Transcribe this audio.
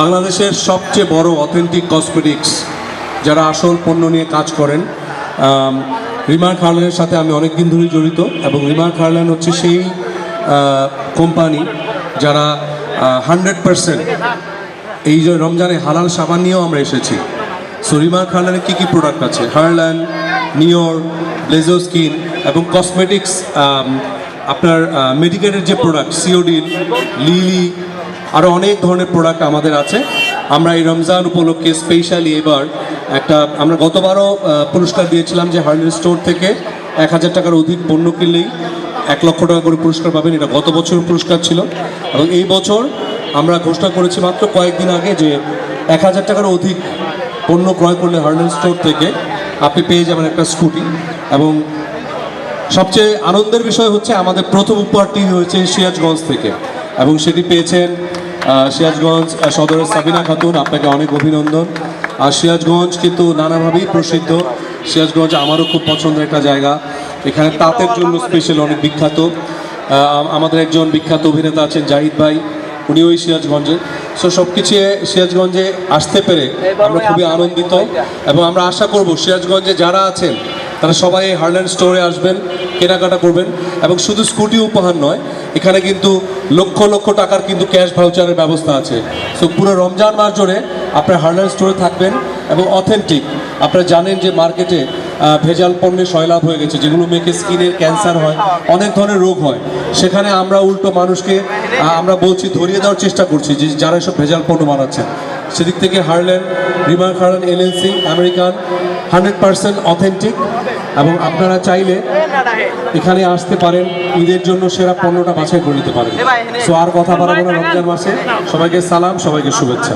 বাংলাদেশের সবচেয়ে বড় অথেন্টিক কসমেটিক্স যারা আসল পণ্য নিয়ে কাজ করেন আম, রিমার্ক সাথে আমি অনেক দিন ধরেই জড়িত এবং রিমার্ক হার্ল্যান্ড হচ্ছে সেই কোম্পানি যারা হান্ড্রেড পার্সেন্ট এই যে রমজানে হালাল সাবান নিয়েও আমরা এসেছি। সো রিমার্ক হার্ল্যান্ডের কী কী প্রোডাক্ট আছে? হার্ল্যান্ড নিওর ব্লেজো স্কিন এবং কসমেটিক্স আপনার মেডিকেটের যে প্রোডাক্ট সিওডিন লিলি আরও অনেক ধরনের প্রোডাক্ট আমাদের আছে। আমরা এই রমজান উপলক্ষে স্পেশালি এবার একটা, আমরা গতবারও পুরস্কার দিয়েছিলাম যে হার্ল্যান্ড স্টোর থেকে এক হাজার টাকার অধিক পণ্য কিনলেই এক লক্ষ টাকা করে পুরস্কার পাবেন। এটা গত বছর পুরস্কার ছিল। এবং এই বছর আমরা ঘোষণা করেছি মাত্র কয়েকদিন আগে যে এক হাজার টাকার অধিক পণ্য ক্রয় করলে হার্ল্যান্ড স্টোর থেকে আপনি পেয়ে যাবেন একটা স্কুটি। এবং সবচেয়ে আনন্দের বিষয় হচ্ছে আমাদের প্রথম উপহারটি হয়েছে সিরাজগঞ্জ থেকে। এবং সেটি পেয়েছেন সিরাজগঞ্জ সদরের সাবিনা খাতুন, আপনাকে অনেক অভিনন্দন। আর সিরাজগঞ্জ কিন্তু নানাভাবেই প্রসিদ্ধ। সিরাজগঞ্জ আমারও খুব পছন্দের একটা জায়গা। এখানে তাঁতের জন্য স্পেশাল অনেক বিখ্যাত। আমাদের একজন বিখ্যাত অভিনেতা আছেন জাহিদ ভাই। উনি ওই সিরাজগঞ্জে। সো সব কিছু সিরাজগঞ্জে আসতে পেরে আমরা খুবই আনন্দিত। এবং আমরা আশা করব সিরাজগঞ্জে যারা আছেন তারা সবাই হার্ল্যান্ড স্টোরে আসবেন, কেনাকাটা করবেন এবং শুধু স্কুটি উপহার নয়, এখানে কিন্তু লক্ষ লক্ষ টাকার কিন্তু ক্যাশ ভাউচারের ব্যবস্থা আছে। সো পুরো রমজান মাস জুড়ে আপনার হার্ল্যান্ড স্টোরে থাকবেন এবং অথেন্টিক আপনারা জানেন যে মার্কেটে ভেজাল পণ্যে সয়লাভ হয়ে গেছে, যেগুলো মেয়েকে স্কিনের ক্যান্সার হয়, অনেক ধরনের রোগ হয়। সেখানে আমরা উল্টো মানুষকে আমরা বলছি ধরিয়ে দেওয়ার চেষ্টা করছি যে যারা এসব ভেজাল পণ্য বানাচ্ছেন সেদিক থেকে Herlan Remark Herlan LNC American hundred percent authentic. এবং আপনারা চাইলে এখানে আসতে পারেন ঈদের জন্য সেরা পণ্যটা বাছাই করে নিতে পারেন। সো আর কথা বাড়াবো না রমজান মাসে। সবাইকে সালাম সবাইকে শুভেচ্ছা।